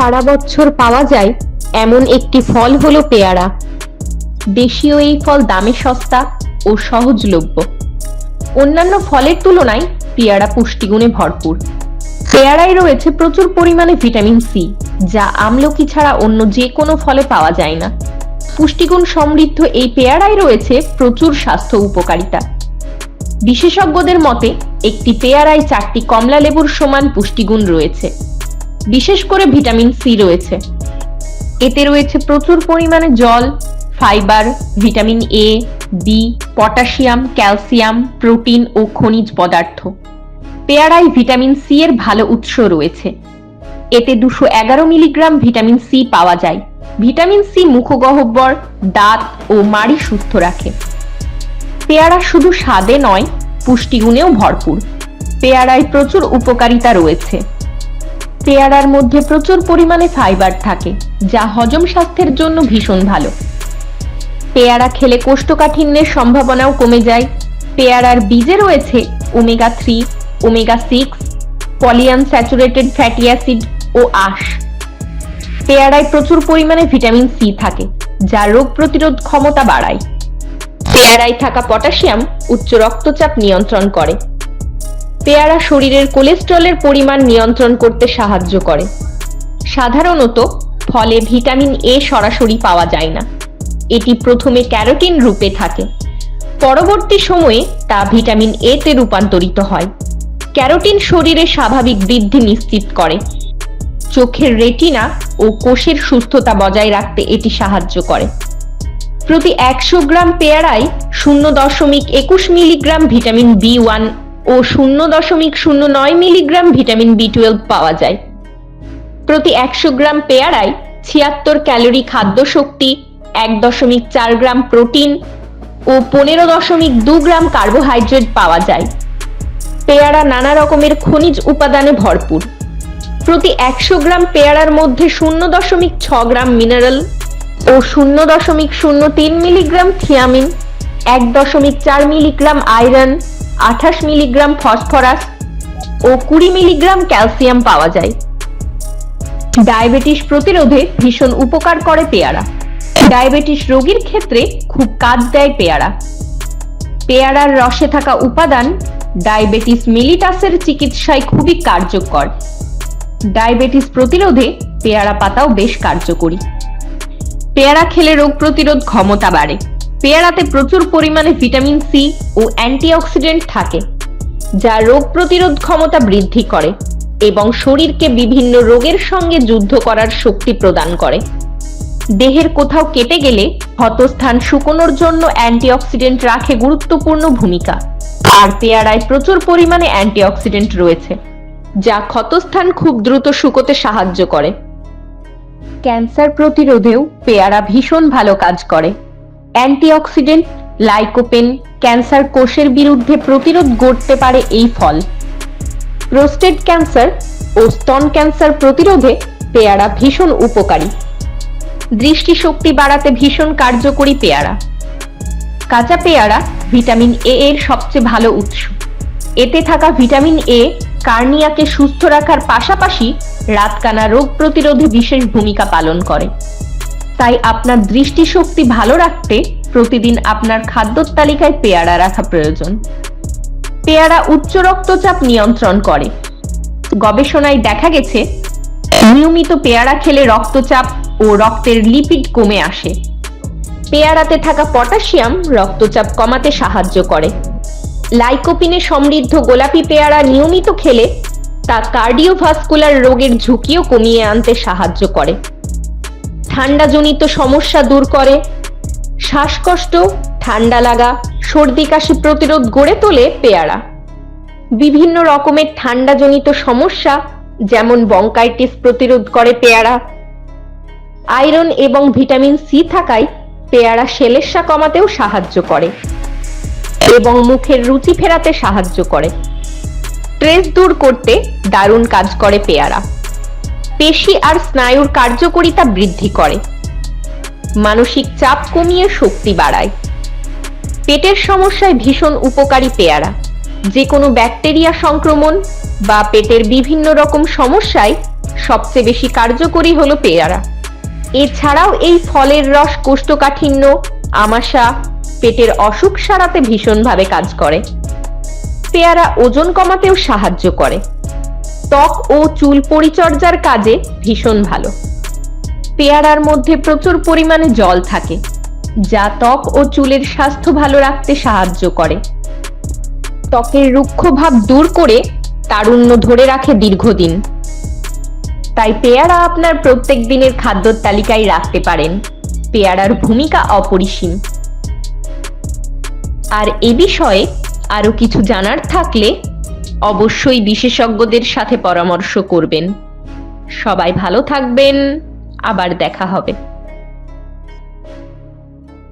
সারা বছর পাওয়া যায়, এমন একটি ফল হলো পেয়ারা। দেশীয় এই ফল দামে সস্তা ও সহজলভ্য। অন্যান্য ফলের তুলনায় পেয়ারা পুষ্টিগুণে ভরপুর। পেয়ারায় রয়েছে প্রচুর পরিমাণে ভিটামিন সি যা আমলকি ছাড়া অন্য যে কোনো ফলে পাওয়া যায় না। পুষ্টিগুণ সমৃদ্ধ এই পেয়ারায় রয়েছে প্রচুর স্বাস্থ্য উপকারিতা। বিশেষজ্ঞদের মতে, একটি পেয়ারায় চারটি কমলা লেবুর সমান পুষ্টিগুণ রয়েছে। বিশেষ করে ভিটামিন সি রয়েছে। এতে রয়েছে প্রচুর পরিমাণে জল, fibre, vitamin A, B, potassium, calcium, protein ও খনিজ পদার্থ। পেয়ারায় ভিটামিন সি এর ভালো উৎস রয়েছে। এতে দুশো এগারো মিলিগ্রাম ভিটামিন সি পাওয়া যায়। ভিটামিন সি মুখগহ্বর, দাঁত ও মাড়ি সুস্থ রাখে। পেয়ারা শুধু স্বাদে নয়, পুষ্টিগুণেও ভরপুর। পেয়ারায় প্রচুর উপকারিতা রয়েছে। পেয়ারার মধ্যে প্রচুর পরিমাণে ফাইবার থাকে, যা হজম স্বাস্থ্যের জন্য ভীষণ ভালো। পেয়ারা খেলে কোষ্ঠকাঠিন্যের সম্ভাবনাও কমে যায়। পেয়ারার বীজে রয়েছে omega three omega six polyunsaturated fatty acid ও আশ। পেয়ারায় প্রচুর পরিমাণে ভিটামিন সি থাকে, যা রোগ প্রতিরোধ ক্ষমতা বাড়ায়। পেয়ারায় থাকা পটাশিয়াম উচ্চ রক্তচাপ নিয়ন্ত্রণ করে। পেয়ারা শরীরের কোলেস্ট্রলের পরিমাণ নিয়ন্ত্রণ করতে সাহায্য করে। সাধারণত ফলে ভিটামিন এ সরাসরি পাওয়া যায় না। এটি প্রথমে ক্যারোটিন রূপে থাকে। পরবর্তী সময়ে তা ভিটামিন এ তে রূপান্তরিত হয়। ক্যারোটিন শরীরে স্বাভাবিক বৃদ্ধি নিশ্চিত করে। চোখের রেটিনা ও কোষের সুস্থতা বজায় রাখতে এটি সাহায্য করে। প্রতি একশো গ্রাম পেয়ারায় শূন্য দশমিক একুশ মিলিগ্রাম ভিটামিন বি ওয়ান ও শূন্য দশমিক শূন্য নয় মিলিগ্রাম ভিটামিন বি টুয়েলভ পাওয়া যায়। প্রতি একশো গ্রাম পেয়ারায় ছিয়াত্তর ক্যালোরি খাদ্য শক্তি এক দশমিক চার গ্রাম প্রোটিন ও পনেরো দশমিক দু গ্রাম কার্বোহাইড্রেট পাওয়া যায়। পেয়ারা নানা রকমের খনিজ উপাদানে ভরপুর। প্রতি একশো গ্রাম পেয়ারার মধ্যে শূন্য দশমিক ছ গ্রাম মিনারেল ও শূন্য দশমিক শূন্য তিন মিলিগ্রাম থিয়ামিন, এক দশমিক চার মিলিগ্রাম আয়রন আঠাশ মিলিগ্রাম ফসফরাস ও কুড়ি মিলিগ্রাম ক্যালসিয়াম পাওয়া যায়। ডায়াবেটিস প্রতিরোধে ভীষণ উপকার করে পেয়ারা। ডায়াবেটিস রোগীর ক্ষেত্রে খুব কাজ দেয় পেয়ারা। পেয়ারার রসে থাকা উপাদান ডায়াবেটিস মিলিটাসের চিকিৎসায় খুবই কার্যকর। ডায়াবেটিস প্রতিরোধে পেয়ারা পাতাও বেশ কার্যকরী। পেয়ারা খেলে রোগ প্রতিরোধ ক্ষমতা বাড়ে। পেয়ারাতে প্রচুর পরিমাণে ভিটামিন সি ও অ্যান্টিঅক্সিডেন্ট থাকে, যা রোগ প্রতিরোধ ক্ষমতা বৃদ্ধি করে এবং শরীরকে বিভিন্ন রোগের সঙ্গে যুদ্ধ করার শক্তি প্রদান করে। দেহের কোথাও কেটে গেলে ক্ষতস্থান শুকোনোর জন্য অ্যান্টিঅক্সিডেন্ট রাখে গুরুত্বপূর্ণ ভূমিকা। আর পেয়ারায় প্রচুর পরিমাণে অ্যান্টিঅক্সিডেন্ট রয়েছে, যা ক্ষতস্থান খুব দ্রুত শুকোতে সাহায্য করে। ক্যান্সার প্রতিরোধেও পেয়ারা ভীষণ ভালো কাজ করে। অ্যান্টিঅক্সিডেন্ট, লাইকোপেন, ক্যান্সার কোষের বিরুদ্ধে প্রতিরোধ গড়তে পারে এই ফল। প্রোস্টেট ক্যান্সার ও স্তন ক্যান্সার প্রতিরোধে পেয়ারা ভীষণ উপকারী। দৃষ্টিশক্তি বাড়াতে ভীষণ কার্যকরী পেয়ারা। কাঁচা পেয়ারা ভিটামিন এ এর সবচেয়ে ভালো উৎস। এতে থাকা ভিটামিন এ কার্নিয়াকে সুস্থ রাখার পাশাপাশি রাতকানা রোগ প্রতিরোধে বিশেষ ভূমিকা পালন করে। তাই আপনার দৃষ্টিশক্তি ভালো রাখতে প্রতিদিন আপনার খাদ্য তালিকায় পেয়ারা রাখা প্রয়োজন। পেয়ারা উচ্চ রক্তচাপ নিয়ন্ত্রণ করে। গবেষণায় দেখা গেছে, নিয়মিত পেয়ারা খেলে রক্তচাপ ও রক্তের লিপিড কমে আসে। পেয়ারাতে থাকা পটাশিয়াম রক্তচাপ কমাতে সাহায্য করে। লাইকোপিনে সমৃদ্ধ গোলাপি পেয়ারা নিয়মিত খেলে তা কার্ডিওভাস্কুলার রোগের ঝুঁকিও কমিয়ে আনতে সাহায্য করে। ঠান্ডাজনিত সমস্যা দূর করে। শ্বাসকষ্ট, ঠান্ডা লাগা, সর্দি কাশি প্রতিরোধ গড়ে তোলে পেয়ারা। বিভিন্ন রকমের ঠান্ডাজনিত সমস্যা, যেমন বঙ্কাইটিস প্রতিরোধ করে পেয়ারা। আয়রন এবং ভিটামিন সি থাকায় পেয়ারা সেলেসা কমাতেও সাহায্য করে এবং মুখের রুচি ফেরাতে সাহায্য করে। স্ট্রেস দূর করতে দারুণ কাজ করে পেয়ারা। পেশি আর স্নায়ুর কার্যকারিতা বৃদ্ধি করে। মানসিক চাপ কমিয়ে শক্তি বাড়ায়। পেটের সমস্যায় ভীষণ উপকারী পেয়ারা। যে কোনো ব্যাকটেরিয়া সংক্রমণ বা পেটের বিভিন্ন রকম সমস্যায় সবচেয়ে বেশি কার্যকরী হলো পেয়ারা। এছাড়াও এই ফলের রস কোষ্ঠকাঠিন্য, আমাশা পেটের অসুখ সারাতে ভীষণভাবে কাজ করে। পেয়ারা ওজন কমাতেও সাহায্য করে। ত্বক ও চুল পরিচর্যার কাজে ভীষণ ভালো। পেয়ারার মধ্যে প্রচুর পরিমাণে জল থাকে, যা ত্বক ও চুলের স্বাস্থ্য ভালো রাখতে সাহায্য করে। ত্বকের রুক্ষ ভাব দূর করে তারুণ্য ধরে রাখে দীর্ঘদিন। তাই পেয়ারা আপনার প্রত্যেক দিনের খাদ্যর তালিকায় রাখতে পারেন। পেয়ারার ভূমিকা অপরিসীম। আর এ বিষয়ে আরও কিছু জানার থাকলে অবশ্যই বিশেষজ্ঞদের সাথে পরামর্শ করবেন। সবাই ভালো থাকবেন। আবার দেখা হবে।